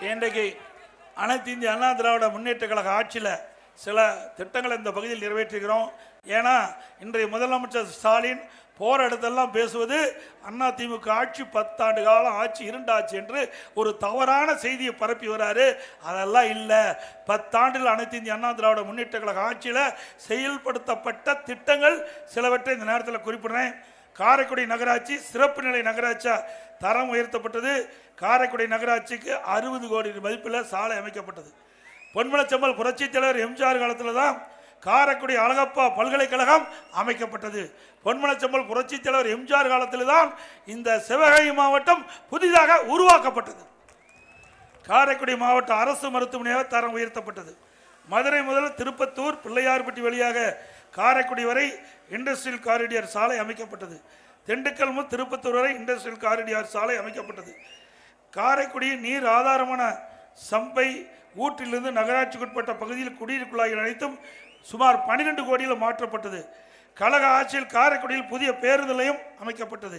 இன்றைக்கு அனைத்து இந்திய அண்ணா திராவிட முன்னேற்ற கழக ஆட்சியில் சில திட்டங்களை இந்த பகுதியில் நிறைவேற்றுகிறோம் ஏன்னா இன்றைய முதலமைச்சர் ஸ்டாலின் போர் இடத்தெல்லாம் பேசுவது அண்ணா திமுக ஆட்சி பத்தாண்டு காலம் ஆட்சி இருண்டாச்சு என்று ஒரு தவறான செய்தியை பரப்பி வராரு. அதெல்லாம் இல்லை. பத்தாண்டில் அனைத்து இந்திய அண்ணா திராவிட முன்னேற்ற கழக ஆட்சியில் செயல்படுத்தப்பட்ட திட்டங்கள் சிலவற்றை இந்த நேரத்தில் குறிப்பிடுறேன். காரைக்குடி நகராட்சி சிறப்பு நிலை நகராட்சியா தரம் உயர்த்தப்பட்டது. காரைக்குடி நகராட்சிக்கு அறுபது கோடி மதிப்பில் சாலை அமைக்கப்பட்டது. பொன்மலச்செம்மல் புரட்சித் தலைவர் எம்ஜிஆர் காலத்தில் தான் காரைக்குடி அழகப்பா பல்கலைக்கழகம் அமைக்கப்பட்டது. பொன்மலச்செம்மல் புரட்சித் தலைவர் எம்ஜிஆர் காலத்தில் தான் இந்த சிவகங்கை மாவட்டம் புதிதாக உருவாக்கப்பட்டது. காரைக்குடி மாவட்ட அரசு மருத்துவமனையாக தரம் உயர்த்தப்பட்டது. மதுரை முதல் திருப்பத்தூர் பிள்ளையார்பட்டி வழியாக காரைக்குடி வரை இண்டஸ்ட்ரியல் காரிடியர் சாலை அமைக்கப்பட்டது. திண்டுக்கல் முதல் திருப்பத்தூர் வரை இண்டஸ்ட்ரியல் காரிடியர் சாலை அமைக்கப்பட்டது. காரைக்குடி நீர் ஆதாரமான சம்பை ஊற்றிலிருந்து நகராட்சிக்குட்பட்ட பகுதியில் குடிநீர் குழாய்கள் அனைத்தும் சுமார் 12 கோடியில் மாற்றப்பட்டது. கழக ஆட்சியில் காரைக்குடியில் புதிய பேருந்து நிலையம் அமைக்கப்பட்டது.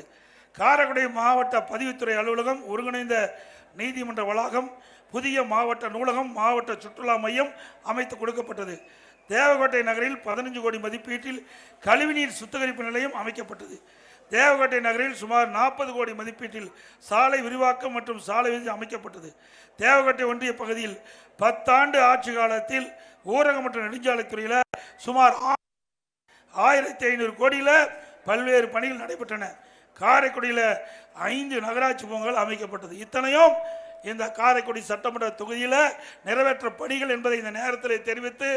காரைக்குடி மாவட்ட பதிவுத்துறை அலுவலகம் ஒருங்கிணைந்த நீதிமன்ற வளாகம் புதிய மாவட்ட நூலகம் மாவட்ட சுற்றுலா மையம் அமைத்து கொடுக்கப்பட்டது. தேவகோட்டை நகரில் பதினஞ்சு கோடி மதிப்பீட்டில் கழிவுநீர் சுத்திகரிப்பு நிலையம் அமைக்கப்பட்டது. தேவகோட்டை நகரில் சுமார் நாற்பது கோடி மதிப்பீட்டில் சாலை விரிவாக்கம் மற்றும் சாலை விதி அமைக்கப்பட்டது. தேவகோட்டை ஒன்றிய பகுதியில் பத்தாண்டு ஆட்சி காலத்தில் ஊரக மற்றும் நெடுஞ்சாலைத்துறையில் சுமார் ஆ- ஆயிரத்தி ஐநூறு கோடியில் பல்வேறு பணிகள் நடைபெற்றன. காரைக்குடியில் ஐந்து நகராட்சி பூங்கால் அமைக்கப்பட்டது. இத்தனையும் இந்த காரைக்குடி சட்டமன்ற தொகுதியில் நிறைவேற்ற பணிகள் என்பதை இந்த நேரத்தில் தெரிவித்து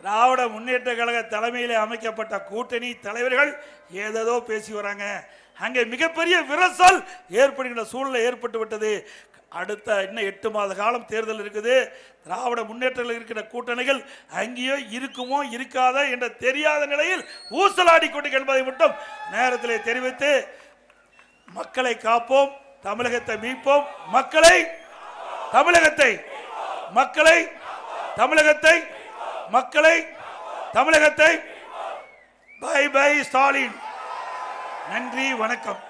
திராவிட முன்னேற்ற கழக தலைமையில் அமைக்கப்பட்ட கூட்டணி தலைவர்கள் ஏதேதோ பேசி வராங்க. அங்கே மிகப்பெரிய விரசல் ஏற்படுகின்ற சூழ்நிலை ஏற்பட்டு விட்டது. அடுத்த இன்னும் எட்டு மாத காலம் தேர்தல் இருக்குது. திராவிட முன்னேற்றத்தில் இருக்கிற கூட்டணிகள் அங்கேயோ இருக்குமோ இருக்காதா என்ற தெரியாத நிலையில் ஊசலாடி கொண்டு என்பதை மட்டும் நேரத்தில் தெரிவித்து மக்களை காப்போம் தமிழகத்தை மீட்போம். மக்களை தமிழகத்தை மக்களை தமிழகத்தை மக்களை தமிழகத்தை. Bye bye Stalin. நன்றி வணக்கம்.